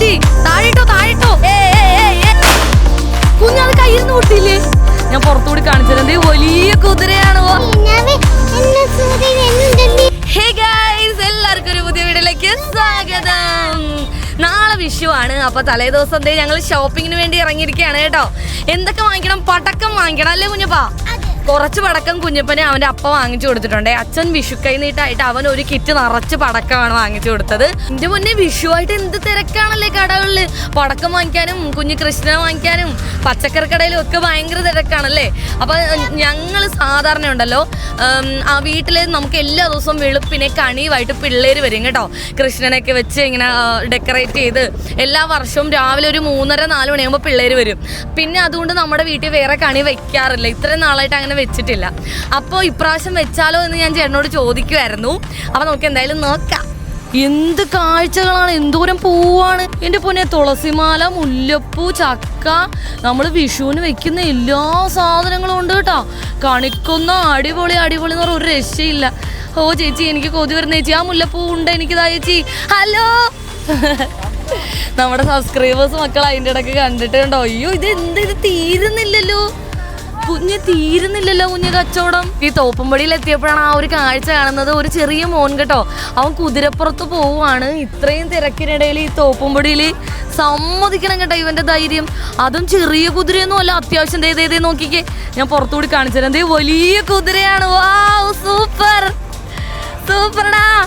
ചേച്ചി താഴെട്ടോ താഴെട്ടോ. കുഞ്ഞത് കയ്യിൽ നിന്ന് പൊട്ടിയില്ലേ ഞാൻ പുറത്തുകൂടി കാണിച്ചത് എന്തേ വലിയ കുതിരയാണ് ഹേ ഗൈസ് എല്ലാവർക്കും ഒരു പുതിയ വീഡിയോയിലേക്ക് സ്വാഗതം. നാളെ വിഷു ആണ്. അപ്പൊ തലേ ദിവസം ഞങ്ങൾ ഷോപ്പിങ്ങിന് വേണ്ടി ഇറങ്ങിയിരിക്കുകയാണ് കേട്ടോ. എന്തൊക്കെ വാങ്ങിക്കണം? പടക്കം വാങ്ങിക്കണം അല്ലേ കുഞ്ഞപ്പാ? കുറച്ച് പടക്കം കുഞ്ഞപ്പനെ അവന്റെ അപ്പ വാങ്ങിച്ചു കൊടുത്തിട്ടുണ്ട്. അച്ഛൻ വിഷു കൈനീട്ടായിട്ട് അവൻ ഒരു കിറ്റ് നിറച്ച് പടക്കമാണ് വാങ്ങിച്ചു കൊടുത്തത്. എന്റെ മുന്നേ വിഷുവായിട്ട് എന്ത് തിരക്കാണല്ലേ കടകളിൽ? പടക്കം വാങ്ങിക്കാനും കുഞ്ഞു കൃഷ്ണനെ വാങ്ങിക്കാനും പച്ചക്കറി കടയിലും ഒക്കെ ഭയങ്കര തിരക്കാണല്ലേ? അപ്പൊ ഞങ്ങൾ സാധാരണ ഉണ്ടല്ലോ ആ വീട്ടിൽ നമുക്ക് എല്ലാ ദിവസവും വെളുപ്പിനെ കണിയുമായിട്ട് പിള്ളേര് വരും കേട്ടോ. കൃഷ്ണനൊക്കെ വെച്ച് ഇങ്ങനെ ഡെക്കറേറ്റ് ചെയ്ത് എല്ലാ വർഷവും രാവിലെ ഒരു മൂന്നര നാല് മണിയാകുമ്പോൾ പിള്ളേര് വരും. പിന്നെ അതുകൊണ്ട് നമ്മുടെ വീട്ടിൽ വേറെ കണി വയ്ക്കാറില്ല ഇത്രയും നാളായിട്ട് അങ്ങനെ വെച്ചിട്ടില്ല. അപ്പോൾ ഇപ്രാവശ്യം വെച്ചാലോ എന്ന് ഞാൻ ചേട്ടനോട് ചോദിക്കുമായിരുന്നു അപ്പോൾ നമുക്ക് എന്തായാലും നോക്കാം. എന്ത് കാഴ്ചകളാണ്? എന്തോരം പൂവാണ്? എന്റെ പൊന്നെ തുളസിമാല മുല്ലപ്പൂ ചക്ക. നമ്മൾ വിഷുവിന് വെക്കുന്ന എല്ലാ സാധനങ്ങളും ഉണ്ട് കേട്ടോ. കണിക്കുന്ന അടിപൊളി അടിപൊളി എന്ന് പറഞ്ഞ ഒരു രക്ഷയില്ല. ഓ ചേച്ചി എനിക്ക് കൊതി വരുന്ന ചേച്ചി. ആ മുല്ലപ്പൂ ഉണ്ട് എനിക്കിതാ ചേച്ചി. ഹലോ? നമ്മുടെ സബ്സ്ക്രൈബേഴ്സ് മക്കൾ അതിന്റെ ഇടയ്ക്ക് കണ്ടിട്ടുണ്ടോ? അയ്യോ ഇത് എന്ത് ഇത് തീരുന്നില്ലല്ലോ. കുഞ്ഞ് തീരുന്നില്ലല്ലോ കുഞ്ഞ് കച്ചവടം. ഈ തോപ്പുംപടിയിൽ എത്തിയപ്പോഴാണ് ആ ഒരു കാഴ്ച കാണുന്നത്. ഒരു ചെറിയ മോൻ കേട്ടോ. അവൻ കുതിരപ്പുറത്ത് പോവുകയാണ്. ഇത്രയും തിരക്കിനിടയിൽ ഈ തോപ്പുംപടിയിൽ സമ്മതിക്കണം കേട്ടോ ഇവന്റെ ധൈര്യം. അതും ചെറിയ കുതിരയൊന്നും അല്ല. അത്യാവശ്യം ദേ നോക്കിക്കേ. ഞാൻ പുറത്തുകൂടി കാണിച്ചു തരാം വലിയ കുതിരയാണ്. വാ സൂപ്പർ. സൂപ്പർടാ.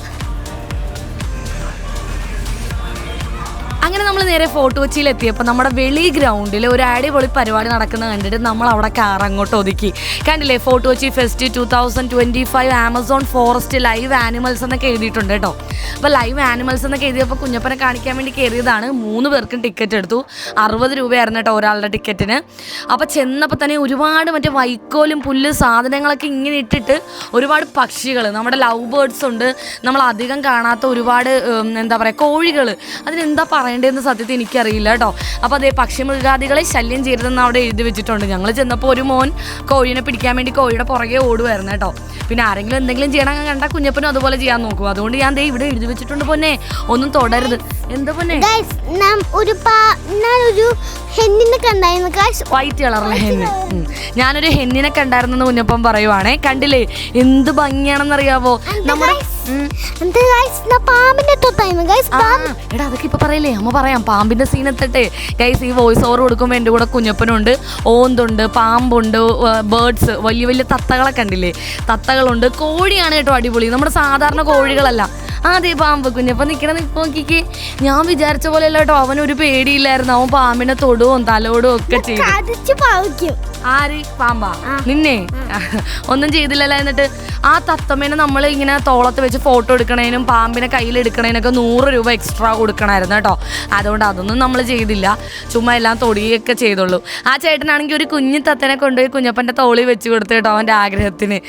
അങ്ങനെ നമ്മൾ നേരെ ഫോർട്ട് കൊച്ചിയിൽ എത്തിയപ്പോൾ നമ്മുടെ വെളി ഗ്രൗണ്ടിൽ ഒരു അടിപൊളി പരിപാടി നടക്കുന്നത് കണ്ടിട്ട് നമ്മൾ അവിടെ കാർ അങ്ങോട്ട് ഒതുക്കി. കണ്ടില്ലേ? Fort Kochi fest two thousand twenty five Amazon forest live animals എന്നൊക്കെ എഴുതിയിട്ടുണ്ട് കേട്ടോ. അപ്പോൾ ലൈവ് ആനിമൽസ് എന്നൊക്കെ എഴുതിയപ്പോൾ കുഞ്ഞപ്പനെ കാണിക്കാൻ വേണ്ടി കയറിയതാണ്. മൂന്ന് പേർക്കും ടിക്കറ്റ് എടുത്തു. അറുപത് രൂപയായിരുന്നു കേട്ടോ ഒരാളുടെ ടിക്കറ്റിന്. അപ്പോൾ ചെന്നപ്പോൾ തന്നെ ഒരുപാട് മറ്റേ വൈക്കോലും പുല്ല് സാധനങ്ങളൊക്കെ ഇങ്ങനെ ഇട്ടിട്ട് ഒരുപാട് പക്ഷികൾ നമ്മുടെ ലവ് ബേർഡ്സ് ഉണ്ട്. നമ്മൾ അധികം കാണാത്ത ഒരുപാട് എന്താ പറയുക കോഴികൾ അതിനെന്താ പറയേണ്ടതെന്ന് സത്യത്തിൽ എനിക്കറിയില്ല കേട്ടോ. അപ്പോൾ അതേ പക്ഷി മൃഗാദികളെ ശല്യം ചെയ്യരുതെന്ന് അവിടെ എഴുതി വെച്ചിട്ടുണ്ട്. ഞങ്ങൾ ചെന്നപ്പോൾ ഒരു മോൻ കോഴിനെ പിടിക്കാൻ വേണ്ടി കോഴിയുടെ പുറകെ ഓടുമായിരുന്നു കേട്ടോ. പിന്നെ ആരെങ്കിലും എന്തെങ്കിലും ചെയ്യണമെങ്കിൽ കണ്ട കുഞ്ഞപ്പനും അതുപോലെ ചെയ്യാൻ നോക്കും. അതുകൊണ്ട് ഞാൻ ദേ ഇവിടെ എഴുതി വെച്ചിട്ടുണ്ട് പൊന്നെ. ഒന്നും തുടരുത്. എന്താ പൊന്നെ? ഒരു ഞാനൊരു ഹെന്നിനെ കണ്ടായിരുന്നു. വൈറ്റ് കളറിലെ ഹെന്ന്. ഞാനൊരു ഹെന്നിനെ കണ്ടായിരുന്നെന്ന് കുഞ്ഞപ്പം പറയുവാണേ. കണ്ടില്ലേ? എന്ത് ഭംഗിയാണെന്നറിയാവോ? നമ്മുടെ എടാ അതൊക്കെ ഇപ്പൊ പറയില്ലേ? അമ്മ പറയാം പാമ്പിന്റെ സീൻ എത്തട്ടെ. ഗൈസ് ഈ വോയിസ് ഓവർ കൊടുക്കുമ്പോൾ എന്റെ കൂടെ കുഞ്ഞപ്പനുണ്ട്. ഓന്തുണ്ട് പാമ്പുണ്ട് ബേർഡ്സ് വലിയ വലിയ തത്തകളെ കണ്ടില്ലേ? തത്തകളുണ്ട്. കോഴിയാണ് കേട്ടോ അടിപൊളി. നമ്മുടെ സാധാരണ കോഴികളല്ല. അതെ പാമ്പ് കുഞ്ഞപ്പൻ നിൽക്കണ നിൽപ്പ് നോക്കിക്കേ. ഞാൻ വിചാരിച്ച പോലെ അല്ല കേട്ടോ അവനൊരു പേടിയില്ലായിരുന്നു. അവൻ പാമ്പിനെ തൊടുവും തലോടും ഒക്കെ ചെയ്യും ആര്? പാമ്പ. നിന്നെ? ഒന്നും ചെയ്തില്ലല്ലോ എന്നിട്ട്. ആ തത്തമ്മേനെ നമ്മൾ ഇങ്ങനെ തോളത്ത് വെച്ച് ഫോട്ടോ എടുക്കണേനും പാമ്പിനെ കയ്യിൽ എടുക്കണേനൊക്കെ നൂറ് രൂപ എക്സ്ട്രാ കൊടുക്കണമായിരുന്നു കേട്ടോ. അതുകൊണ്ട് അതൊന്നും നമ്മൾ ചെയ്തില്ല. ചുമ്മാ എല്ലാം തൊടിയൊക്കെ ചെയ്തുള്ളൂ. ആ ചേട്ടനാണെങ്കിൽ ഒരു കുഞ്ഞു തത്തനെ കൊണ്ടുപോയി കുഞ്ഞപ്പന്റെ തോളി വെച്ച് കൊടുത്തു കേട്ടോ അവന്റെ ആഗ്രഹത്തിന്.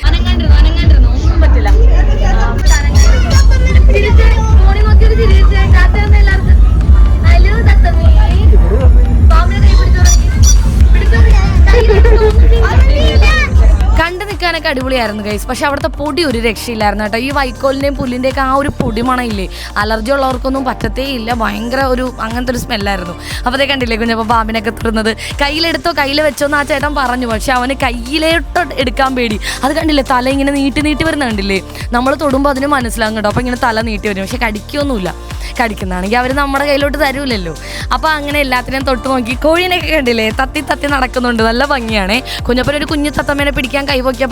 കണ്ടു നിൽക്കാനൊക്കെ അടിപൊളിയായിരുന്നു ഗൈസ് പക്ഷെ അവിടുത്തെ പൊടി ഒരു രക്ഷയില്ലായിരുന്നു കേട്ടോ. ഈ വൈക്കോലിന്റെയും ഒക്കെ ആ ഒരു പൊടി മണയില്ലേ അലർജി ഉള്ളവർക്കൊന്നും പറ്റത്തേ ഇല്ല. ഭയങ്കര ഒരു അങ്ങനത്തെ ഒരു സ്മെല്ലായിരുന്നു. അപ്പോൾ അതേ കണ്ടില്ലേ കുഞ്ഞപ്പോൾ പാമ്പിനൊക്കെ തുറന്നത് കയ്യിലെടുത്തോ കയ്യിൽ വെച്ചോ എന്ന് ആ ചേട്ടൻ പറഞ്ഞു. പക്ഷെ അവന് കയ്യിലോട്ട് എടുക്കാൻ പേടി. അത് കണ്ടില്ലേ തല ഇങ്ങനെ നീട്ടി നീട്ടി വരുന്ന കണ്ടില്ലേ? നമ്മൾ തൊടുമ്പോൾ അതിന് മനസ്സിലാകും കേട്ടോ. അപ്പോൾ ഇങ്ങനെ തല നീട്ടി വരും. പക്ഷെ കടിക്കൊന്നുമില്ല. കടിക്കുന്നതാണെങ്കിൽ അവർ നമ്മുടെ കയ്യിലോട്ട് തരൂലല്ലോ. അപ്പോൾ അങ്ങനെ എല്ലാത്തിനെയും തൊട്ട് നോക്കി കോഴീനെയൊക്കെ കണ്ടില്ലേ? തത്തി തത്തി നടക്കുന്നുണ്ട്. നല്ല ഭംഗിയാണേ. കുഞ്ഞപ്പനൊരു കുഞ്ഞു തത്തമ്മേനെ പിടിക്കാൻ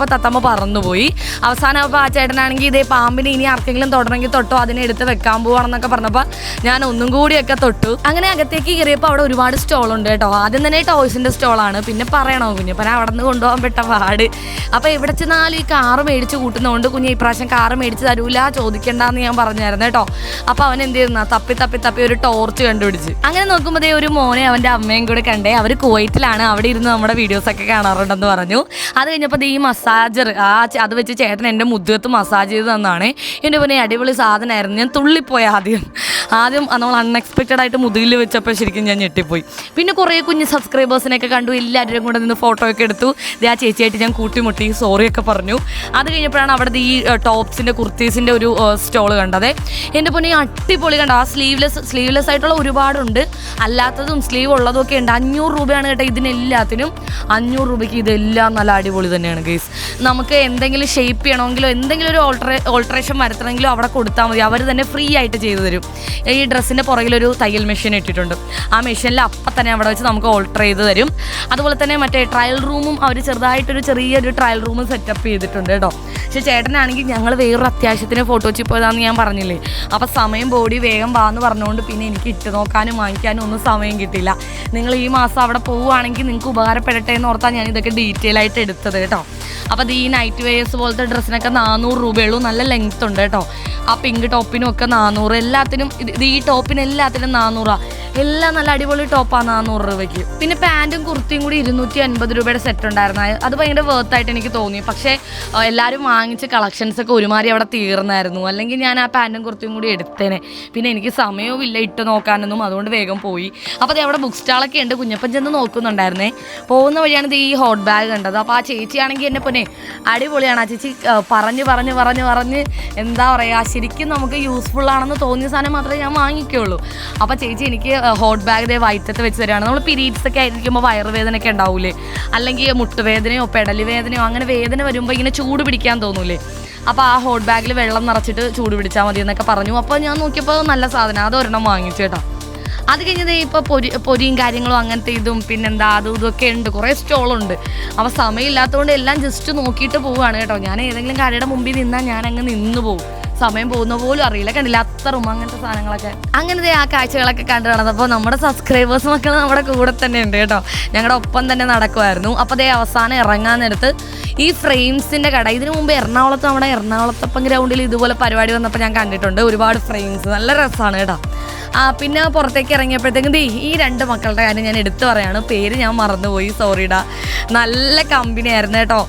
കൈപൊക്കിയപ്പോൾ തത്തമ്മ പറന്നുപോയി. അവസാനം അപ്പോൾ ആ ചേട്ടനാണെങ്കിൽ ഇതേ പാമ്പിനെ ഇനി ആർക്കെങ്കിലും തൊടണമെങ്കിൽ തൊട്ടോ അതിനെ എടുത്ത് വെക്കാൻ പോവാണെന്നൊക്കെ പറഞ്ഞപ്പോൾ ഞാൻ ഒന്നും കൂടിയൊക്കെ തൊട്ടു. അങ്ങനെ അകത്തേക്ക് കയറിയപ്പോൾ അവിടെ ഒരുപാട് സ്റ്റോളുണ്ട് കേട്ടോ. ആദ്യം തന്നെ ടോയ്സിന്റെ സ്റ്റോളാണ് പിന്നെ പറയണോ കുഞ്ഞ്? കുഞ്ഞപ്പൻ അവിടെ നിന്ന് കൊണ്ടുപോകാൻ പെട്ട പാട്. അപ്പോൾ ഇവിടെ ചെന്നാലും ഈ കാറ് മേടിച്ച് കൂട്ടുന്നതുകൊണ്ട് കുഞ്ഞ് ഇപ്രാവശ്യം കാറ് മേടിച്ച് തരൂല ചോദിക്കണ്ടെന്ന് ഞാൻ പറഞ്ഞായിരുന്നു കേട്ടോ. അപ്പോൾ അവൻ എന്ത് ചെയ്യുന്ന തപ്പി തപ്പി തപ്പി ഒരു ടോർച്ച് കണ്ടുപിടിച്ച്. അങ്ങനെ നോക്കുമ്പോൾ ഒരു മോനെ അവന്റെ അമ്മയും കൂടെ കണ്ടേ. അവർ കുവൈറ്റിലാണ് അവിടെ ഇരുന്ന് നമ്മുടെ വീഡിയോസൊക്കെ കാണാറുണ്ടെന്ന് പറഞ്ഞു. അത് കഴിഞ്ഞപ്പോൾ ഈ ഈ മസാജർ ആ അത് വെച്ച് ചേട്ടൻ എന്റെ മുദ്ദത്ത് മസാജ് ചെയ്ത് തന്നാണ്. എന്റെ പിന്നെ അടിപൊളി സാധനമായിരുന്നു ഞാൻ തുള്ളിപ്പോയി ആദ്യം. ആദ്യം നമ്മൾ അൺഎക്സ്പെക്റ്റഡ് ആയിട്ട് മുതുകിൽ വെച്ചപ്പോൾ ശരിക്കും ഞാൻ ഞെട്ടിപ്പോയി. പിന്നെ കുറേ കുഞ്ഞ് സബ്സ്ക്രൈബേഴ്സിനെയൊക്കെ കണ്ടു. എല്ലാവരും കൂടെ നിന്ന് ഫോട്ടോ ഒക്കെ എടുത്തു. ഇത് ആ ചേച്ചിയായിട്ട് ഞാൻ കൂട്ടിമുട്ടി. സോറിയൊക്കെ പറഞ്ഞു. അത് കഴിഞ്ഞപ്പോഴാണ് അവിടെ ഈ ടോപ്സിന്റെ കുർത്തീസിന്റെ ഒരു സ്റ്റോൾ കണ്ടത്. എന്റെ പൊന്നെ ഈ അടിപൊളി കണ്ട? ആ സ്ലീവ്ലെസ് സ്ലീവ്ലെസ് ആയിട്ടുള്ള ഒരുപാടുണ്ട്. അല്ലാത്തതും സ്ലീവ് ഉള്ളതും ഒക്കെ ഉണ്ട്. അഞ്ഞൂറ് രൂപയാണ് കേട്ടോ ഇതിനെല്ലാത്തിനും. അഞ്ഞൂറ് രൂപയ്ക്ക് ഇതെല്ലാം നല്ല അടിപൊളി തന്നെയാണ് ഗൈസ് നമുക്ക് എന്തെങ്കിലും ഷേപ്പ് ചെയ്യണമെങ്കിലോ എന്തെങ്കിലും ഒരു ഓൾട്ടറേ ഓൾട്ടറേഷൻ വരുത്തണമെങ്കിലോ അവിടെ കൊടുത്താൽ മതി. അവർ തന്നെ ഫ്രീ ആയിട്ട് ചെയ്തു തരും. ഈ ഡ്രസ്സിന്റെ പുറകിലൊരു തയ്യൽ മെഷീൻ ഇട്ടിട്ടുണ്ട്. ആ മെഷീനിൽ അപ്പം തന്നെ അവിടെ വെച്ച് നമുക്ക് ഓൾട്ടർ ചെയ്ത് തരും. അതുപോലെ തന്നെ മറ്റേ ട്രയൽ റൂമും അവർ ചെറുതായിട്ടൊരു ചെറിയൊരു ട്രയൽ റൂമും സെറ്റപ്പ് ചെയ്തിട്ടുണ്ട് കേട്ടോ. പക്ഷെ ചേട്ടനാണെങ്കിൽ ഞങ്ങൾ വേറൊരു അത്യാവശ്യത്തിന് ഫോട്ടോ വെച്ച് പോയതാന്ന് ഞാൻ പറഞ്ഞില്ലേ? അപ്പോൾ സമയം ബോഡി വേഗം വാന്ന് പറഞ്ഞുകൊണ്ട് പിന്നെ എനിക്ക് ഇട്ട് നോക്കാനും വാങ്ങിക്കാനും ഒന്നും സമയം കിട്ടില്ല നിങ്ങൾ ഈ മാസം അവിടെ പോവുകയാണെങ്കിൽ നിങ്ങൾക്ക് ഉപകാരപ്പെടട്ടെ എന്ന് ഓർത്താണ് ഞാൻ ഇതൊക്കെ ഡീറ്റെയിൽ ആയിട്ട് എടുത്തത് കേട്ടോ. അപ്പോൾ അത് ഈ നൈറ്റ് വെയേഴ്സ് പോലത്തെ ഡ്രസ്സിനൊക്കെ നാനൂറ് രൂപയുള്ളൂ. നല്ല ലെങ്ത് ഉണ്ട് കേട്ടോ. ആ പിങ്ക് ടോപ്പിനും ഒക്കെ നാനൂറ്. എല്ലാത്തിനും ഇത് ഈ ടോപ്പിന് എല്ലാത്തിനും നാനൂറാണ് എല്ലാം നല്ല അടിപൊളി ടോപ്പാണ് നാനൂറ് രൂപയ്ക്ക്. പിന്നെ പാന്റും കുർത്തിയും കൂടി ഇരുന്നൂറ്റി അൻപത് രൂപയുടെ സെറ്റ് ഉണ്ടായിരുന്നു. അത് ഭയങ്കര വേർത്ത് ആയിട്ട് എനിക്ക് തോന്നി. പക്ഷേ എല്ലാവരും വാങ്ങിച്ച കളക്ഷൻസ് ഒക്കെ ഒരുമാതിരി അവിടെ തീർന്നായിരുന്നു. അല്ലെങ്കിൽ ഞാൻ ആ പാന്റും കുർത്തിയും കൂടി എടുത്തേനെ. പിന്നെ എനിക്ക് സമയവും ഇല്ല ഇട്ട് നോക്കാനൊന്നും. അതുകൊണ്ട് വേഗം പോയി. അപ്പോൾ അത് അവിടെ ബുക്ക് സ്റ്റാളൊക്കെ ഉണ്ട്. കുഞ്ഞപ്പൻ ചെന്ന് നോക്കുന്നുണ്ടായിരുന്നേ. പോകുന്ന വഴിയാണ് ഇത് ഈ ഹോട്ട് ബാഗ് കണ്ടത്. അപ്പോൾ ആ ചേച്ചിയാണെങ്കിൽ എന്നെ പൊന്നെ അടിപൊളിയാണ്. ആ ചേച്ചി പറഞ്ഞ് പറഞ്ഞ് പറഞ്ഞ് പറഞ്ഞ് എന്താ പറയുക ശരിക്കും നമുക്ക് യൂസ്ഫുൾ ആണെന്ന് തോന്നിയ സാധനം മാത്രമേ ഞാൻ വാങ്ങിക്കുള്ളൂ. അപ്പോൾ ചേച്ചി എനിക്ക് ഹോട്ട് ബാഗ് വയറ്റത്ത് വെച്ച് തരികയാണ് നമ്മൾ പിരീഡ്സ് ഒക്കെ ആയിരിക്കുമ്പോൾ വയറുവേദനയൊക്കെ ഉണ്ടാവില്ലേ അല്ലെങ്കിൽ മുട്ടുവേദനയോ പെടലി വേദനയോ അങ്ങനെ വേദന വരുമ്പോൾ ഇങ്ങനെ ചൂട് പിടിക്കാൻ തോന്നൂലേ? അപ്പോൾ ആ ഹോട്ട് ബാഗിൽ വെള്ളം നിറച്ചിട്ട് ചൂട് പിടിച്ചാൽ മതി എന്നൊക്കെ പറഞ്ഞു. അപ്പോൾ ഞാൻ നോക്കിയപ്പോൾ നല്ല സാധനം. അത് ഒരെണ്ണം വാങ്ങിച്ചു കേട്ടോ. അത് കഴിഞ്ഞത് ഇപ്പോൾ പൊരി പൊരിയും കാര്യങ്ങളും അങ്ങനത്തെ ഇതും പിന്നെന്താ അതും ഇതൊക്കെ ഉണ്ട്. കുറേ സ്റ്റോളുണ്ട് അപ്പോൾ സമയമില്ലാത്തതുകൊണ്ട് എല്ലാം ജസ്റ്റ് നോക്കിയിട്ട് പോവുകയാണ് കേട്ടോ. ഞാൻ ഏതെങ്കിലും കടയുടെ മുമ്പിൽ നിന്നാൽ ഞാൻ അങ്ങ് നിന്ന് പോകും സമയം പോകുന്ന പോലും അറിയില്ല. കണ്ടില്ല? അത്തറും അങ്ങനത്തെ സാധനങ്ങളൊക്കെ. അങ്ങനത്തെ ആ കാഴ്ചകളൊക്കെ കണ്ടു നടന്നപ്പോൾ നമ്മുടെ സബ്സ്ക്രൈബേഴ്സ് മക്കൾ നമ്മുടെ കൂടെ തന്നെ ഉണ്ട് കേട്ടോ. ഞങ്ങളുടെ ഒപ്പം തന്നെ നടക്കുമായിരുന്നു അപ്പോൾ അതേ അവസാനം ഇറങ്ങാൻ ഈ ഫ്രെയിംസിന്റെ കട ഇതിനു മുമ്പ് എറണാകുളത്ത് നമ്മുടെ എറണാകുളത്തപ്പം ഗ്രൗണ്ടിൽ ഇതുപോലെ പരിപാടി വന്നപ്പോൾ ഞാൻ കണ്ടിട്ടുണ്ട്. ഒരുപാട് ഫ്രെയിംസ്. നല്ല രസമാണ് കേട്ടോ. ആ പിന്നെ പുറത്തേക്ക് ഇറങ്ങിയപ്പോഴത്തേക്കും ദേ ഈ രണ്ട് മക്കളുടെ കാര്യം ഞാൻ എടുത്തു പറയാണ്. പേര് ഞാൻ മറന്നുപോയി സോറിടാ നല്ല കമ്പനി ആയിരുന്നു കേട്ടോ.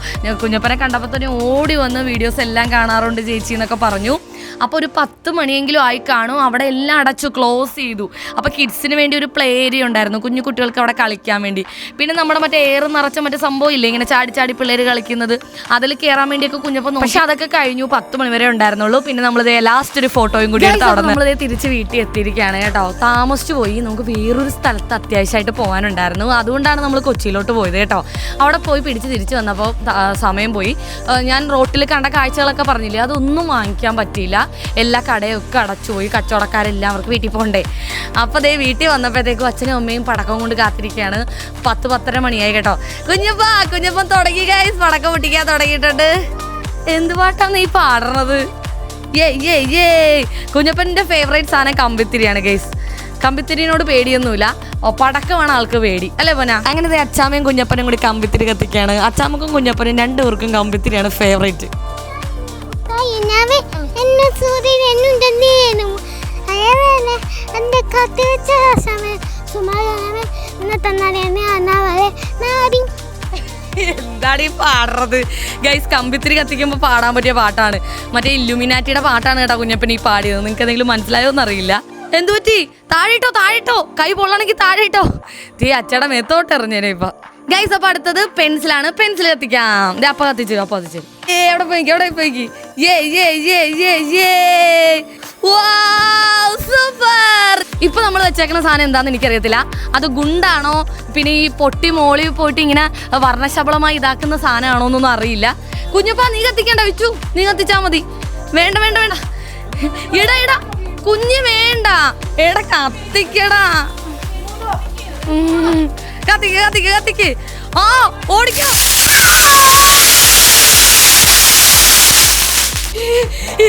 കുഞ്ഞപ്പനെ കണ്ടപ്പോൾ തന്നെ ഓടി വന്ന് വീഡിയോസ് എല്ലാം കാണാറുണ്ട് ചേച്ചി എന്നൊക്കെ പറഞ്ഞു. അപ്പോൾ ഒരു പത്ത് മണിയെങ്കിലും ആയി കാണും. അവിടെ എല്ലാം അടച്ചു ക്ലോസ് ചെയ്തു. അപ്പോൾ കിഡ്സിന് വേണ്ടി ഒരു പ്ലേ ഏരിയ ഉണ്ടായിരുന്നു. കുഞ്ഞു കുട്ടികൾക്ക് അവിടെ കളിക്കാൻ വേണ്ടി. പിന്നെ നമ്മുടെ മറ്റേ എയർ നിറച്ച മറ്റേ സംഭവം ഇല്ലേ? ഇങ്ങനെ ചാടി ചാടി പിള്ളേർ കളിക്കുന്നത്. അതിൽ കയറാൻ വേണ്ടിയൊക്കെ കുഞ്ഞപ്പം പക്ഷെ അതൊക്കെ കഴിഞ്ഞു. പത്ത് മണി വരെ ഉണ്ടായിരുന്നുള്ളൂ. പിന്നെ നമ്മൾ ലാസ്റ്റ് ഒരു ഫോട്ടോയും കൂടി എടുത്ത് അവിടെ നമ്മൾ തിരിച്ച് വീട്ടിൽ എത്തിയിരിക്കുകയാണ് കേട്ടോ. താമസിച്ചു പോയി. നമുക്ക് വേറൊരു സ്ഥലത്ത് അത്യാവശ്യമായിട്ട് പോകാനുണ്ടായിരുന്നു. അതുകൊണ്ടാണ് നമ്മൾ കൊച്ചിയിലോട്ട് പോയത് കേട്ടോ. അവിടെ പോയി പിടിച്ച് തിരിച്ച് വന്നപ്പോൾ സമയം പോയി. ഞാൻ റോട്ടിൽ കണ്ട കാഴ്ചകളൊക്കെ പറഞ്ഞില്ലേ? അതൊന്നും വാങ്ങിക്കാൻ പറ്റിയില്ല. എല്ലാ കടയൊക്കെ അടച്ചുപോയി കച്ചവടക്കാരെല്ലാം അവർക്ക് വീട്ടിൽ പോകണ്ടേ. അപ്പോൾ അതേ വീട്ടിൽ വന്നപ്പോഴത്തേക്കും അച്ഛനും അമ്മയും പടക്കം കൊണ്ട് കാത്തിരിക്കുകയാണ്. പത്ത് പത്തര മണിയായി കേട്ടോ. കുഞ്ഞപ്പ കുഞ്ഞപ്പൻ തുടങ്ങി ഗൈസ് പടക്കം പൊട്ടിക്കാൻ തുടങ്ങിയിട്ടുണ്ട്. എന്ത് പാട്ടാണ് ഈ പാടുന്നത് ഏ ഏ ഏ കുഞ്ഞപ്പന്റെ ഫേവറേറ്റ് സാധനം കമ്പിത്തിരിയാണ് ഗൈസ് കമ്പിത്തിരിനോട് പേടിയൊന്നുമില്ല. ഓ, പടക്കമാണ് ആൾക്ക് പേടി. അല്ലേ പോന അങ്ങനെ ദേ അച്ചാമ്മയും കുഞ്ഞപ്പനും കൂടി കമ്പിത്തിരി കത്തിക്കുകയാണ്. അച്ചാമ്മക്കും കുഞ്ഞപ്പനും രണ്ടുപേർക്കും കമ്പിത്തിരിയാണ് ഫേവറേറ്റ് എന്നെ സൂര്യൻ എന്നുണ്ടെന്നേനും. അയാളെ എന്റെ കത്തി വെച്ച സമയം സുമാരമേ എന്നെ തന്നാലേ എന്നെ നാടി. എന്താണ് പാടുறது ഗൈസ് കമ്പിത്തിരി കത്തിക്കുമ്പോൾ പാടാൻ പറ്റിയ പാട്ടാണ്. മറ്റേ ഇല്ലുമിനാറ്റിയുടെ പാട്ടാണ് കേട്ടോ കുഞ്ഞപ്പൻ ഈ പാടിയത്. നിങ്ങൾക്ക് എന്തെങ്കിലും മനസ്സിലായോ എന്നറിയില്ല. എന്തു പറ്റി താഴെട്ടോ താഴെട്ടോ കൈ പൊള്ളണമെങ്കിൽ താഴെട്ടോ തീ അച്ചട മേത്തോട്ട് ഇപ്പം ഇപ്പൊ. ഗൈസ് അപ്പൊ അടുത്തത് പെൻസിലാണ്. പെൻസിൽ കത്തിക്കാം. അപ്പൊ കത്തിച്ചു അപ്പൊ കത്തിച്ചു. ഏ എവിടെ പോയി എവിടെ പോയി സൂപ്പർ. ഇപ്പൊ നമ്മൾ വെച്ചേക്കുന്ന സാധനം എന്താന്ന് എനിക്കറിയത്തില്ല. അത് ഗുണ്ടാണോ? പിന്നെ ഈ പൊട്ടി മോളി പോയിട്ട് ഇങ്ങനെ വർണശബളമായി ഇതാക്കുന്ന സാധനമാണോ എന്നൊന്നും അറിയില്ല. കുഞ്ഞപ്പാ നീ കത്തിക്കണ്ട വിച്ചു. നീ കത്തിച്ചാ മതി. വേണ്ട വേണ്ട വേണ്ട. ഇടാ ഇടാ കുഞ്ഞ് വേണ്ട. എടാ കത്തിക്കടാ. കത്തിക്ക് കത്തിക്ക് കത്തിക്ക്. ആ ഓടിക്കോ.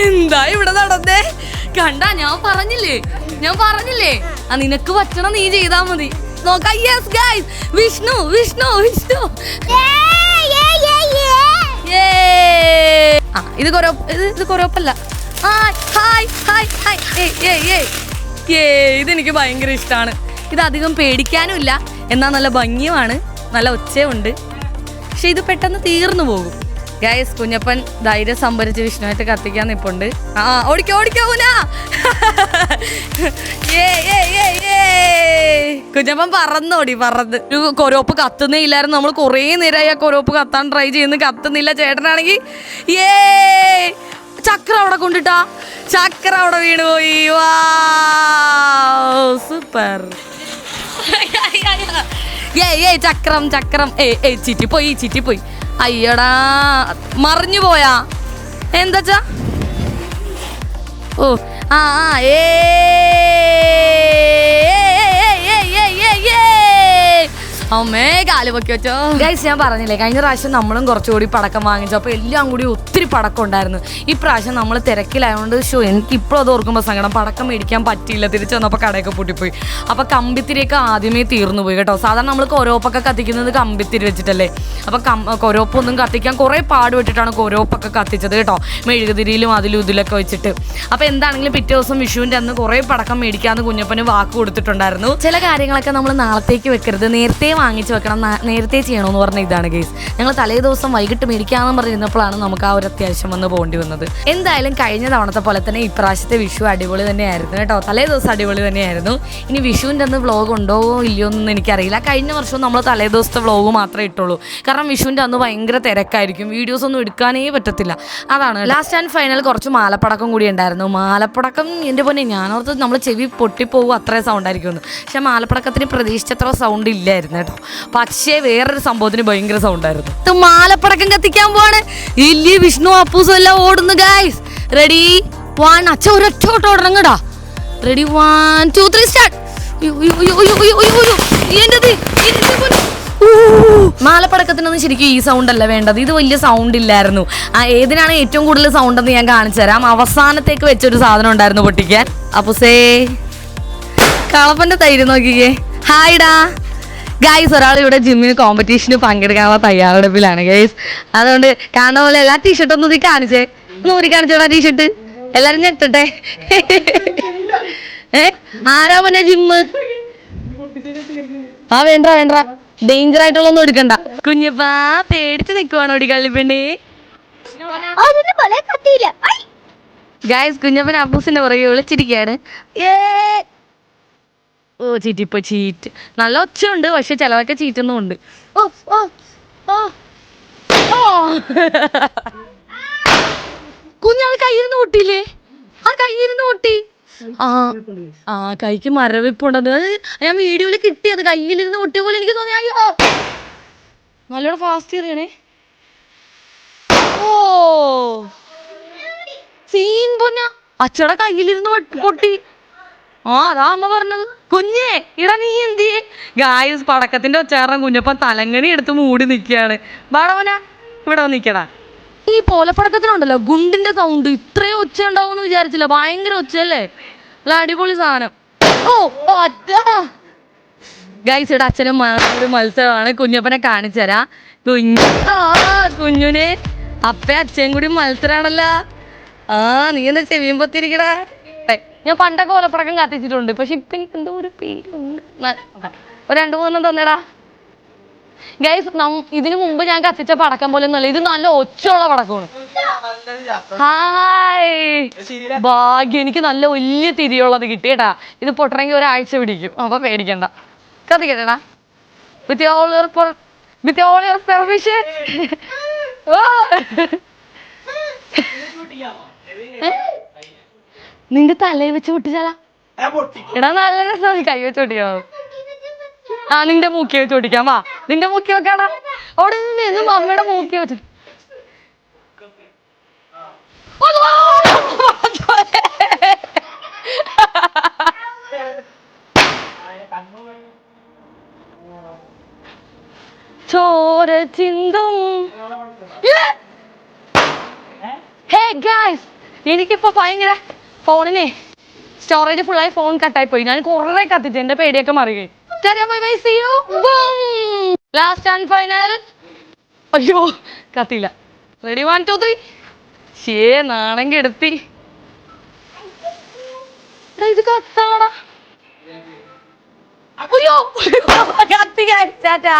എന്താ ഇവിടെ നടന്നേ? കണ്ടാ ഞാൻ പറഞ്ഞില്ലേ? ഞാൻ പറഞ്ഞില്ലേ? ആ നിനക്ക് പറ്റണം നീ ചെയ്താ മതി. നോക്കാം യെസ് ഗൈസ് വിഷ്ണു വിഷ്ണു വിഷ്ണു! ആ ഇത് കൊരോ ഇത് കൊരോപ്പല്ല ഹായ് ഹായ് ഹായ് ഹായ് ഏയ് ഏയ് ഏയ്. ഏയ് ഇതെനിക്ക് ഭയങ്കര ഇഷ്ടമാണ് ഇത് അധികം പേടിക്കാനും ഇല്ല എന്നാൽ നല്ല ഭംഗിയുമാണ്. നല്ല ഒച്ചയുണ്ട് പക്ഷെ ഇത് പെട്ടെന്ന് തീർന്നു പോകും. ഗൈസ് കുഞ്ഞപ്പൻ ധൈര്യം സംഭരിച്ച് വിഷ്ണുവായിട്ട് കത്തിക്കാൻ നിപ്പുണ്ട്. ആ ഓടിക്കോ ഓടിക്കോ ഊന. കുഞ്ഞപ്പൻ പറന്നോടി പറന്ന്. ഒരു കൊരോപ്പ് കത്തുന്നേ ഇല്ലായിരുന്നു. നമ്മൾ കുറേ നേരമായി ആ കൊരോപ്പ് കത്താൻ ട്രൈ ചെയ്യുന്നു. കത്തുന്നില്ല ചേട്ടനാണെങ്കിൽ ഏ ചക്രം അവിടെ കൊണ്ടിട്ടാ. ചക്ര അവിടെ വീണുപോയി. വാ സൂപ്പർ ഏയ് ഏയ് ചക്രം ചക്രം. ചിട്ടി പോയി ചിറ്റിപ്പോയി ചിറ്റിപ്പോയി. അയ്യടാ മറിഞ്ഞു പോയാ. എന്താച്ചാ? ഓ ആ ഏ ഞാൻ പറഞ്ഞില്ലേ കഴിഞ്ഞ പ്രാവശ്യം നമ്മളും കുറച്ചുകൂടി പടക്കം വാങ്ങിച്ചു. അപ്പോൾ എല്ലാം കൂടി ഒത്തിരി പടക്കം ഉണ്ടായിരുന്നു. ഈ പ്രാവശ്യം നമ്മൾ തിരക്കിലായതുകൊണ്ട് ഷോ എനിക്ക് ഇപ്പോഴും അത് ഓർക്കുമ്പോൾ സങ്കടം. പടക്കം മേടിക്കാൻ പറ്റിയില്ല. തിരിച്ചു വന്നപ്പോൾ കടയൊക്കെ പൂട്ടിപ്പോയി. അപ്പോൾ കമ്പിത്തിരിയൊക്കെ ആദ്യമേ തീർന്നു പോയി കേട്ടോ. സാധാരണ നമ്മൾ കൊരോപ്പൊക്കെ കത്തിക്കുന്നത് കമ്പിത്തിരി വെച്ചിട്ടല്ലേ? അപ്പോൾ കം കൊരോപ്പൊന്നും കത്തിക്കാൻ കുറേ പാടുപെട്ടിട്ടാണ് കൊരോപ്പൊക്കെ കത്തിച്ചത് കേട്ടോ. മെഴുകുതിരിയിലും അതിലും ഇതിലൊക്കെ വെച്ചിട്ട്. അപ്പോൾ എന്താണെങ്കിലും പിറ്റേ ദിവസം വിഷുവിന്റെ അന്ന് കുറേ പടക്കം മേടിക്കാമെന്ന് കുഞ്ഞപ്പന് വാക്ക് കൊടുത്തിട്ടുണ്ടായിരുന്നു. ചില കാര്യങ്ങളൊക്കെ നമ്മൾ നാളത്തേക്ക് വെക്കരുത്. നേരത്തെ വാങ്ങിച്ച് വെക്കണം നേരത്തെ ചെയ്യണമെന്ന് പറഞ്ഞ ഇതാണ് കേസ് ഞങ്ങൾ തലേ ദിവസം വൈകിട്ട് മേടിക്കാമെന്ന് പറഞ്ഞിരുന്നപ്പോഴാണ് നമുക്ക് ആ ഒരു അത്യാവശ്യം വന്ന് പോകേണ്ടി വന്നത്. എന്തായാലും കഴിഞ്ഞ തവണത്തെ പോലെ തന്നെ ഇപ്രാവശ്യത്തെ വിഷു അടിപൊളി തന്നെയായിരുന്നു കേട്ടോ. തലേ ദിവസം അടിപൊളി തന്നെയായിരുന്നു. ഇനി വിഷുവിന്റെ അന്ന് വ്ളോഗ് ഉണ്ടോ ഇല്ലയോ എന്നൊന്നും എനിക്കറിയില്ല. കഴിഞ്ഞ വർഷവും നമ്മൾ തലേ ദിവസത്തെ വ്ളോഗ് മാത്രമേ ഇട്ടുള്ളൂ. കാരണം വിഷുവിന്റെ അന്ന് ഭയങ്കര തിരക്കായിരിക്കും. വീഡിയോസ് ഒന്നും എടുക്കാനേ പറ്റത്തില്ല. അതാണ് ലാസ്റ്റ് ആൻഡ് ഫൈനൽ കുറച്ച് മാലപ്പടക്കം കൂടി ഉണ്ടായിരുന്നു. മാലപ്പടക്കം എന്റെ പൊന്നെ ഞാനോർത്ത് നമ്മൾ ചെവി പൊട്ടിപ്പോകും അത്രയും സൗണ്ട് ആയിരിക്കുമെന്ന്. പക്ഷെ മാലപ്പടക്കത്തിന് പ്രതീക്ഷിച്ചത്ര സൗണ്ട് ഇല്ലായിരുന്നു കേട്ടോ. പക്ഷേ വേറൊരു സംഭവത്തിന് ഭയങ്കര സൗണ്ടായിരുന്നു മാലപ്പടക്കം കത്തിക്കാൻ പോവാണ്. ഇല്ലി വിഷ്ണു അപ്പൂസും എല്ലാം ഓടുന്നു ഗൈസ് റെഡി വൺ അച്ഛ ഒരൊറ്റ ഓട്ടം ഓടണം കേടാ ready one two three start മാലപ്പടക്കത്തിനൊന്നും ശരിക്കും ഈ സൗണ്ട് അല്ല വേണ്ടത്. ഇത് വലിയ സൗണ്ട് ഇല്ലായിരുന്നു. ആ ഏതിനാണ് ഏറ്റവും കൂടുതൽ സൗണ്ട് എന്ന് ഞാൻ കാണിച്ചു തരാം. അവസാനത്തേക്ക് വെച്ചൊരു സാധനം ഉണ്ടായിരുന്നു പൊട്ടിക്കാൻ. അപ്പുസേ. കളപ്പന്റെ തൈര് നോക്കിക്കേ. ഹായ്ഡാ ഗൈസ് ഒരാൾ ഇവിടെ ജിമ്മിന് കോമ്പറ്റീഷന് പങ്കെടുക്കാനുള്ള തയ്യാറെടുപ്പിലാണ് ഗൈസ് അതുകൊണ്ട് കാണുന്ന പോലെ എല്ലാ ടീഷർട്ടും ഒന്ന് കാണിച്ചേ. ഒന്ന് ഊരി കാണിച്ചോടാ ടീഷർട്ട് എല്ലാരും ഞെട്ടട്ടെ ഏ? ആരാ പോലെ ജിമ്മ് ആ വേണ്ട വേണ്ട. ഡേഞ്ചർ ആയിട്ടുള്ളൊന്നും എടുക്കണ്ട. കുഞ്ഞപ്പാ പേടിച്ച് നിക്കുവാണോ ഓടി പെണ്ണേ. ഗായ്സ് കുഞ്ഞപ്പൻ അപ്പൂസിന്റെ പുറകെ വിളിച്ചിരിക്കുകയാണ് ഏ ഓ ചീറ്റിപ്പോ ചീറ്റ്. നല്ല ഒച്ചയുണ്ട് പക്ഷെ ചിലതൊക്കെ ചീറ്റുന്നും ഉണ്ട് കുഞ്ഞാൾ കയ്യിരുന്ന് പൊട്ടിയില്ലേ? ആ കയ്യിരുന്ന് പൊട്ടി. ആ ആ കൈക്ക് മരവിപ്പുണ്ടത് ഞാൻ വീഡിയോയിൽ കിട്ടിയത്. കയ്യിലിരുന്ന് പൊട്ടിയ പോലെ എനിക്ക് തോന്നി. നല്ലോണം ഫാസ്റ്റ് എറിയണേ ഓ. സീൻ പൊന്ന. അച്ഛടെ കയ്യിലിരുന്ന് പൊട്ടി. ആ അതാ അമ്മ പറഞ്ഞത്. കുഞ്ഞേ ഇടാ നീ എന്തിയെ? ഗായസ് പടക്കത്തിന്റെ ഒച്ചാരണം കുഞ്ഞപ്പം തലങ്ങണി എടുത്ത് മൂടി നിൽക്കുകയാണ്. ബാടവന ഇവിടെ നിൽക്കടാ. ഈ പോലപ്പടക്കത്തിനുണ്ടല്ലോ ഗുണ്ടിന്റെ സൗണ്ട് ഇത്രയും ഒച്ച ഉണ്ടാവും വിചാരിച്ചില്ല. ഭയങ്കര ഒച്ചയല്ലേ? അല്ല അടിപൊളി സാധനം. ഓ ഗൈസ് ഇവിടെ അച്ഛനും ഒരു മത്സരമാണ്. കുഞ്ഞപ്പനെ കാണിച്ചു തരാം. കുഞ്ഞുനെ. അപ്പ അച്ഛൻ കൂടി മത്സരാണല്ലോ. ആ നീ എന്താ ചെവിയുമ്പത്തിരിക്കടാ ഞാൻ പണ്ടൊക്കെ ഓലപ്പടക്കം കത്തിച്ചിട്ടുണ്ട്. പക്ഷെ ഇപ്പൊ എനിക്ക് എന്തോ ഒരു പേരുണ്ട്. ഒരു രണ്ടു മൂന്നെണ്ണം തന്നെടാ. ഗൈസ് ഇതിനു മുമ്പ് ഞാൻ കത്തിച്ച പടക്കം പോലെ ഒന്നുമല്ല. ഇത് നല്ല ഒച്ചയുള്ള പടക്കമാണ്. ഹായ് ഭാഗ്യം എനിക്ക് നല്ല വലിയ തിരിയുള്ളത് കിട്ടിയേട്ടാ. ഇത് പൊട്ടണമെങ്കിൽ ഒരാഴ്ച പിടിക്കും. അപ്പൊ പേടിക്കണ്ട. കത്തിക്കട്ടേടാ. With all your with all your permission നിന്റെ തലയിൽ വെച്ച് പൊട്ടിച്ചാലാ? എടാ നല്ല രസം കൈ വെച്ച് പൊട്ടിയോ ആ നിന്റെ മൂക്കി വെച്ച് പൊട്ടിക്കാം. വാ നിന്റെ മൂക്കി വെക്കാടാ. അവിടെ നിന്ന് മമ്മയുടെ മൂക്കി വെച്ച്. ചോര ചിന്തും. ഹേ ഗായ്സ് എനിക്കിപ്പോ ഭയങ്കര ഫോണിനെ സ്റ്റോറേജ് ഫുള്ളായി ഫോൺ കട്ടായി പോയി ഞാൻ കുറെ കത്തിച്ചു എന്റെ പേടിയൊക്കെ മാറി ലാസ്റ്റ് ആൻഡ് ഫൈനൽ അയ്യോ കത്തിയില്ല. റെഡി വൺ ടു ത്രീ ശേ നാണം കെടുത്തി ഇത് കത്താടാ. അയ്യോ കത്തി കഴിച്ചാറ്റാ